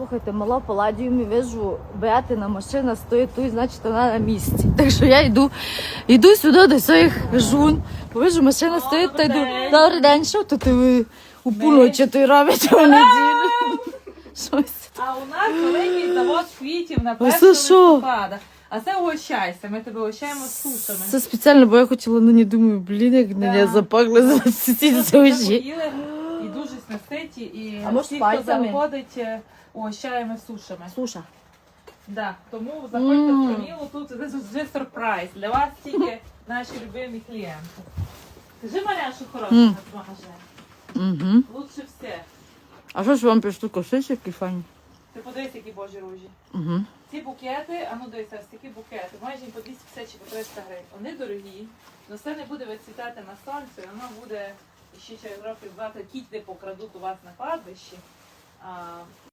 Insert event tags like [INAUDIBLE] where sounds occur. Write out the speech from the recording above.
Слухайте, мала паладіум і вижу, Беатина машина стоїть тут, значить вона на місці. [LAUGHS] Так що я йду, йду сюди до своїх жун. Вижу, машина стоїть та йду. Добрий день, що тут ви у полночі ти робите в неділю? [LAUGHS] Щось. А у нас великий завод квітів на 1 листопада. А це угощайся, ми тебе угощаємо з сушами. Це спеціально, бо я хотіла на ній думаю, блін, як Да. запахли за ці Ми суші. Поїли і А може, всі, хто пальцями? заходить, е, угощаємо сушами. Суша. Да. Тому заходьте в Камілу, тут це вже сюрприз. Для вас тільки наші любимі клієнти. Скажи, Маря, що хороше Мм. на магазин. Угу. Лучше все. А що ж вам пішло косички, які файні? Ти подивись, які божі ружі. Угу. Ці букети, а ну дивися, ось такі букети, майже по 250 чи по 300 гривень. Вони дорогі, але все не буде вицвітати на сонці, воно буде ще через років 20 кіть не покрадуть у вас на кладбищі.